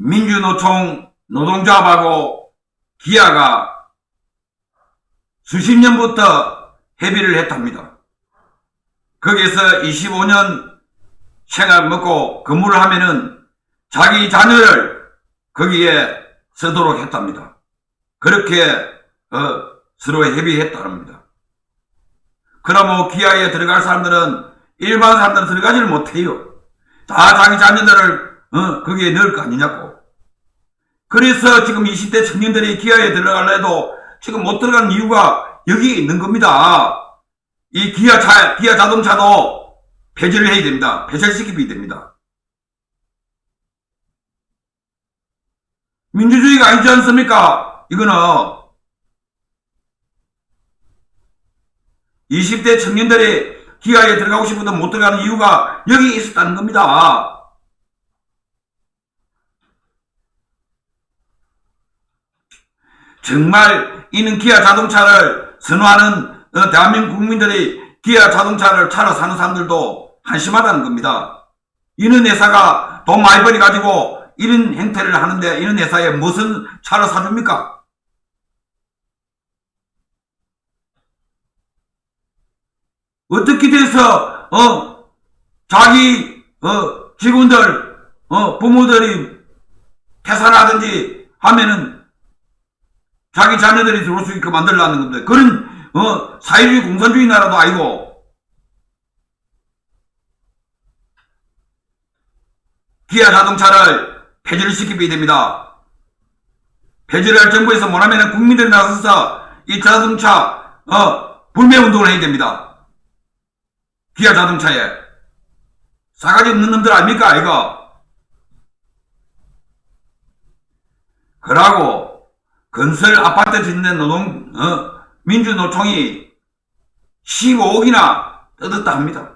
민주노총 노동조합하고 기아가 수십 년부터 협의를 했답니다. 거기에서 25년 생활 먹고 근무를 하면은 자기 자녀를 거기에 쓰도록 했답니다. 그렇게 어, 서로 협의했다랍니다. 그러면 기아에 들어갈 사람들은 일반 사람들은 들어가지를 못해요. 다 자기 자녀들을 어, 거기에 넣을 거 아니냐고. 그래서 지금 20대 청년들이 기아에 들어가려 해도 지금 못 들어가는 이유가 여기 있는 겁니다. 이 기아 차, 기아 자동차도 폐지를 해야 됩니다. 폐쇄시켜야 됩니다. 민주주의가 아니지 않습니까? 이거는 20대 청년들이 기아에 들어가고 싶어도 못 들어가는 이유가 여기 있었다는 겁니다. 정말 이는 기아 자동차를 선호하는 어, 대한민국 국민들이 기아 자동차를 차로 사는 사람들도 한심하다는 겁니다. 이런 회사가 돈 많이 벌이 가지고 이런 행태를 하는데 이런 회사에 무슨 차를 사줍니까? 어떻게 돼서 어 자기 어 직원들 어 부모들이 퇴사하든지 하면은 자기 자녀들이 들어올 수 있게 만들라는 겁니다. 그런 어 사회주의 공산주의 나라도 아니고 기아 자동차를 폐지를 시키게 됩니다. 폐지를 할 정부에서 못하면 국민들이 나서서 이 자동차 어 불매 운동을 해야 됩니다. 기아 자동차에 싸가지 없는 놈들 아닙니까 이거? 그러고 건설 아파트 짓는 노동 어, 민주노총이 15억이나 뜯었다 합니다.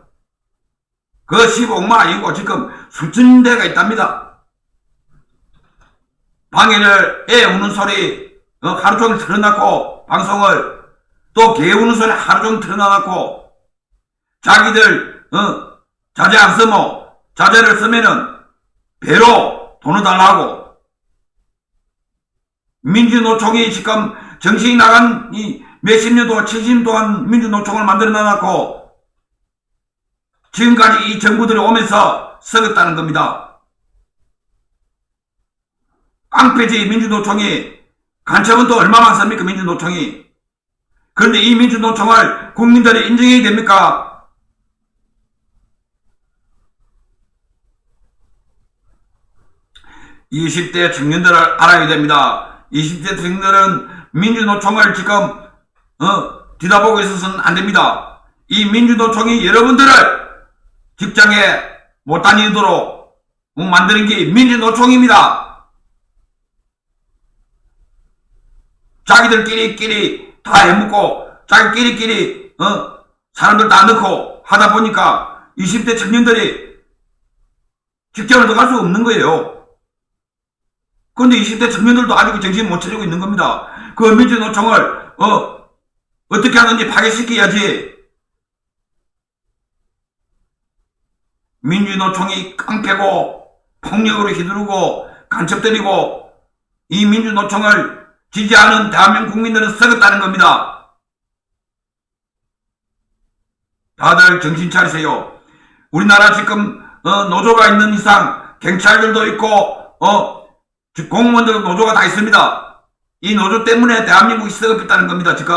그 15억만 아니고 지금 수천 대가 있답니다. 방해를 애 우는 소리 어, 하루 종일 틀어놨고 방송을 또 개 우는 소리 하루 종일 틀어놔놓고 자기들 어, 자재 안 쓰면 자재를 쓰면은 배로 돈을 달라고 민주노총이 지금 정신이 나간 이 몇십 년 동안, 70년 동안 민주노총을 만들어 놔놓고 지금까지 이 정부들이 오면서 썩었다는 겁니다. 깡패지 민주노총이 간첩은 또 얼마 많습니까 민주노총이 그런데 이 민주노총을 국민들이 인정해야 됩니까? 이십 대 청년들을 알아야 됩니다. 20대 청년들은 민주노총을 지금 어, 뒤다보고 있어서는 안 됩니다. 이 민주노총이 여러분들을 직장에 못 다니도록 만드는 게 민주노총입니다. 자기들끼리 끼리 다 해먹고 자기끼리끼리 어, 사람들 다 넣고 하다 보니까 20대 청년들이 직장을 들어갈 수 없는 거예요. 그런데 20대 청년들도 아직도 정신 못 차리고 있는 겁니다. 그 민주노총을 어, 어떻게 하는지 파괴시켜야지. 민주노총이 깡패고 폭력으로 휘두르고 간첩들이고 이 민주노총을 지지하는 대한민국 국민들은 썩었다는 겁니다. 다들 정신 차리세요. 우리나라 지금 어, 노조가 있는 이상 경찰들도 있고 어, 공무원들 노조가 다 있습니다. 이 노조 때문에 대한민국이 썩어졌다는 겁니다. 지금